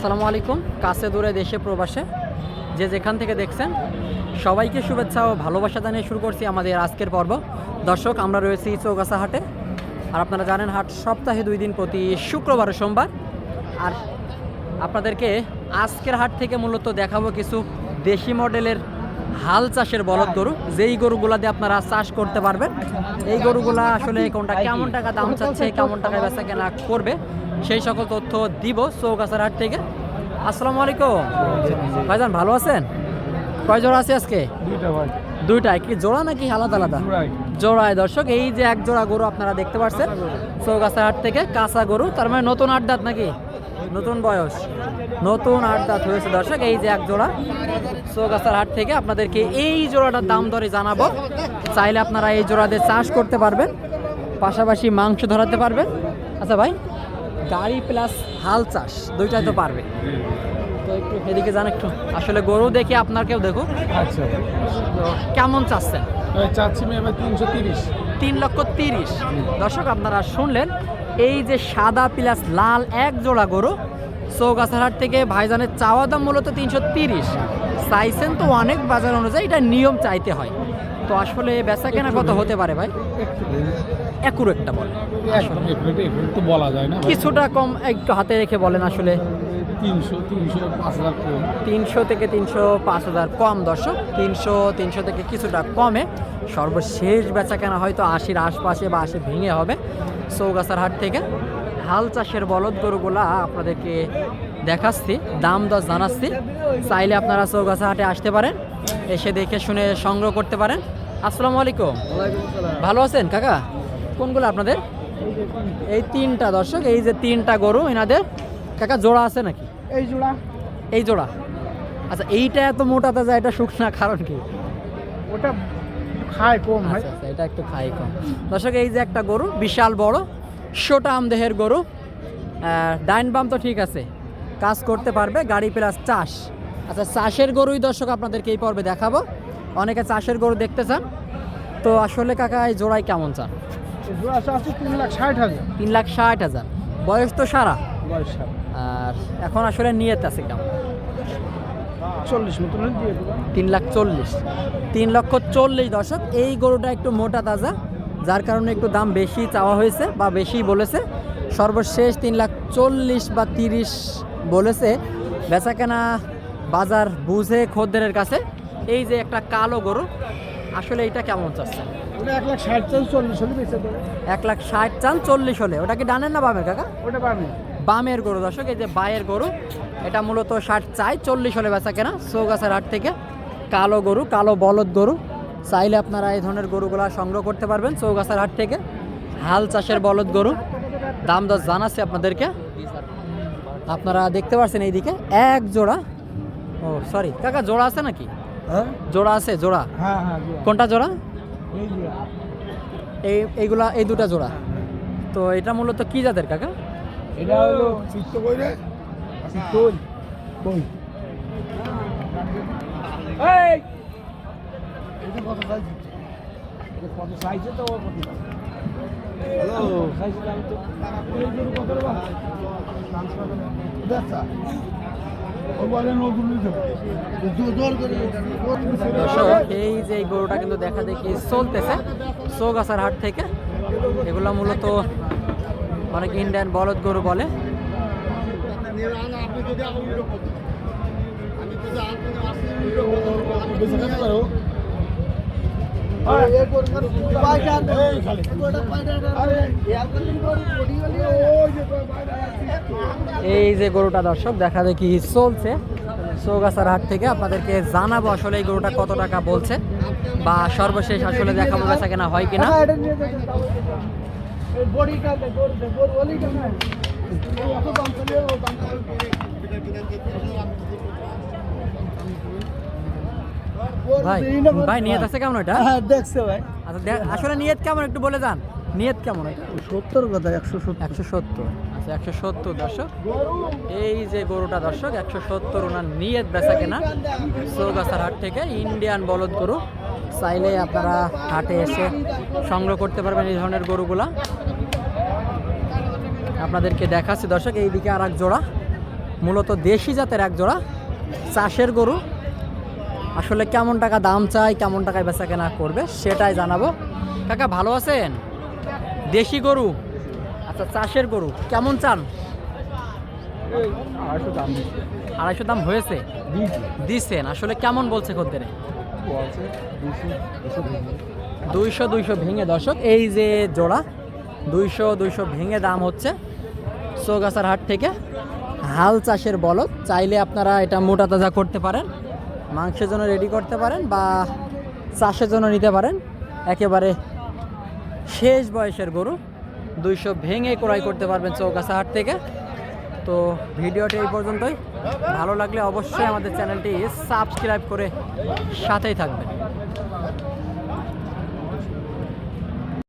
আসসালামু আলাইকুম, কাছে দূরে দেশে প্রবাসে। যে যেখান থেকে দেখছেন, সবাইকে শুভেচ্ছা ও ভালোবাসা জানিয়ে শুরু করছি আমাদের আজকের পর্ব। দর্শক, আমরা রয়েছি চৌগাছা হাটে। আর আপনারা জানেন, হাট সপ্তাহে দুই দিন প্রতি শুক্রবার সোমবার। আর আপনাদেরকে আজকের হাট থেকে মূলত দেখাবো কিছু দেশি মডেলের হাল চাষের বলদ গরু। যেই গরুগুলা দিয়ে আপনারা চাষ করতে পারবেন। এই গরুগুলা আসলে কোনটা, কেমন টাকা দাম চাচ্ছে, কেমন টাকায় বেচা কেনা করবে সেই সকল তথ্য দিব চৌগাছার হাট থেকে। আসসালামু আলাইকুম। ভাইজান ভালো আছেন? কয় জোড়া আছে আজকে? দুইটা ভাই। দুইটা কি জোড়া নাকি আলাদা আলাদা? জোড়ায় দর্শক এই যে এক জোড়া গরু আপনারা দেখতে পাচ্ছেন চৌগাছা হাট থেকে কাঁচা গরু তার মানে নতুন আট দাঁত নাকি? নতুন বয়স। নতুন আট দাঁত হয়েছে। দর্শক এই যে এক জোড়া চৌগাছার হাট থেকে আপনাদেরকে এই জোড়াটার দাম দরে জানাব। চাইলে আপনারা এই জোড়া দিয়ে চাষ করতে পারবেন পাশাপাশি মাংস ধরাতে পারবেন। আচ্ছা ভাই গাড়ি প্লাস হাল চাষ দুইটাই তো পারবে। তো একটু এদিকে যান একটু। আসলে গরু দেখে আপনার কেউ দেখুক। আচ্ছা। কেমন চাচ্ছেন? চাচ্ছি এবার তিনশো তিরিশ। তিন লক্ষ তিরিশ। দর্শক আপনারা শুনলেন এই যে সাদা প্লাস লাল এক জোড়া গরু চৌগাছারহাট থেকে ভাইজানের চাওয়া দাম মূলত তিনশো তিরিশ। চাইছেন তো অনেক বাজার অনুযায়ী এটা নিয়ম চাইতে হয়। তো আসলে বেচা কেনা কত হতে পারে ভাই। একুর একটা বলে তো বলা যায় না কিছুটা কম একটু হাতে রেখে বলেন আসলে। তিনশো তিনশো পাঁচ হাজার তিনশো থেকে তিনশো পাঁচ হাজার কম দর্শক। তিনশো তিনশো থেকে কিছুটা কমে। সর্বশেষ বেচা কেনা হয়তো আশির আশপাশে বা আশি ভেঙে হবে। চৌগাছার হাট থেকে হাল চাষের বলদ গরুগুলা আপনাদেরকে দেখাচ্ছি দাম দর জানাচ্ছি। চাইলে আপনারা চৌগাছা হাটে আসতে পারেন। এসে দেখে শুনে সংগ্রহ করতে পারেন। আসসালামু আলাইকুম। ভালো আছেন কাকা? কোনগুলো আপনাদের? এই তিনটা দর্শক এই যে তিনটা গরু এনাদের কাকা জোড়া আছে নাকি? এই জোড়া। এই জোড়া। আচ্ছা এইটা এত মোটা তাজা এটা শুকনা কারণ কি? ওটা খায় কম ভাই। আচ্ছা, আচ্ছা, এটা একটু খাই কম। দর্শক এই যে একটা গরু বিশাল বড় সোটা আমদেহের গরু। ডাইন বাম তো ঠিক আছে। কাজ করতে পারবে গাড়ি প্লাস চাষ। আচ্ছা চাষের গরুই দর্শক আপনাদেরকে এই পর্বে দেখাবো। অনেকে চাষের গরু দেখতে চান। তো আসলে কাকা এই জোড়াই কেমন চান? তিন লাখ ষাট হাজার। তিন লাখ ষাট হাজার। বয়স তো সারা। বয়স আর এখন আসলে নিয়ত আছে কেমন? চল্লিশ মতন তিন লাখ চল্লিশ। তিন লক্ষ চল্লিশ দশক এই গরুটা একটু মোটা তাজা যার কারণে একটু দাম বেশি চাওয়া হয়েছে বা বেশি বলেছে। সর্বশেষ তিন লাখ চল্লিশ বা তিরিশ বলেছে। বেচা কেনা বাজার বুঝে খদ্দেরের কাছে এই যে একটা কালো গরু আসলে এইটা কেমন চাচ্ছে এক লাখ ষাট চাল চল্লিশ হলে চান চল্লিশ ওটা কি ডানেন না বামের কাকা? ওটা পাবে বামের গরু দর্শক এই যে বায়ের গরু এটা মূলত ষাট চাই চল্লিশ হলে বেচা কেনা চৌগাছার হাট থেকে। কালো গরু কালো বলদ গরু চাইলে আপনারা এই ধরনের গরুগুলা সংগ্রহ করতে পারবেন চৌগাছার হাট থেকে। হাল চাষের বলদ গরু দাম দর জানাচ্ছি আপনাদেরকে। আপনারা দেখতে পাচ্ছেন এইদিকে এক জোড়া ও সরি কাকা জোড়া আছে নাকি? হ্যাঁ? জোড়া আছে জোড়া? হ্যাঁ হ্যাঁ কোনটা জোড়া? এই এইগুলা এই দুটা জোড়া। তো এটা মূলত কি জাতের কাকা? এটা হলো চিত্ত কই রে চিত্তই কই এই! এটা কত সাইজ এটা কত সাইজে তো কত হ্যালো সাইজ দাম তো? কত রে বাবা দেখছা ও বলে নতুন এই যে গরুটা কিন্তু দেখা দেখি চলতেছে চৌগাছার হাট থেকে এগুলো মূলত অনেক ইন্ডিয়ান বলদ গরু বলে এই যে গরুটা দর্শক, দেখা দেখি চলছে। চৌগাছার হাট থেকে আপনাদেরকে জানাব আসলে এই গরুটা কত টাকা বলছে, বা সর্বশেষ আসলে দেখাবো বেচা কেনা হয় কিনা। ভাই ভাই নিয়ত আছে কেমন এটা? হ্যাঁ দেখছে ভাই। আচ্ছা আসলে নিয়ত কেমন একটু বলে যান। নিয়ত কেমন এটা? সত্তর কথা একশো একশো সত্তর। আচ্ছা একশো সত্তর দর্শক। এই যে গরুটা দর্শক একশো সত্তর ওনার নিয়ত বেচা কেনা। চৌগাছার হাট থেকে ইন্ডিয়ান বলদ গরু। চাইলে আপনারা হাটে এসে সংগ্রহ করতে পারবেন এই ধরনের গরুগুলা। আপনাদেরকে দেখাচ্ছি দর্শক এইদিকে আর এক জোড়া। মূলত দেশি জাতের এক জোড়া। চাষের গরু। আসলে কেমন টাকা দাম চাই কেমন টাকায় বেচা কেনা করবে সেটাই জানাব। কাকা ভালো আছেন? দেশি গরু? আচ্ছা চাষের গরু কেমন চান? আড়াইশো দাম হয়েছে? দিচ্ছেন আসলে কেমন বলছে খদ্দের দুইশো দুইশো ভেঙে দর্শক এই যে জোড়া দুইশো দুইশো ভেঙে দাম হচ্ছে চৌগাছার হাট থেকে। হাল চাষের বলদ চাইলে আপনারা এটা মোটা তাজা করতে পারেন। মাংসের জন্য রেডি করতে পারেন বা চাষের জন্য নিতে পারেন। একেবারে শেষ বয়সের গরু। দুইশো ভেঙে ক্রয় করতে পারবেন চৌকাছা হাট থেকে। তো ভিডিওটি এই পর্যন্তই। ভালো লাগলে অবশ্যই আমাদের চ্যানেলটি সাবস্ক্রাইব করে সাথেই থাকবেন।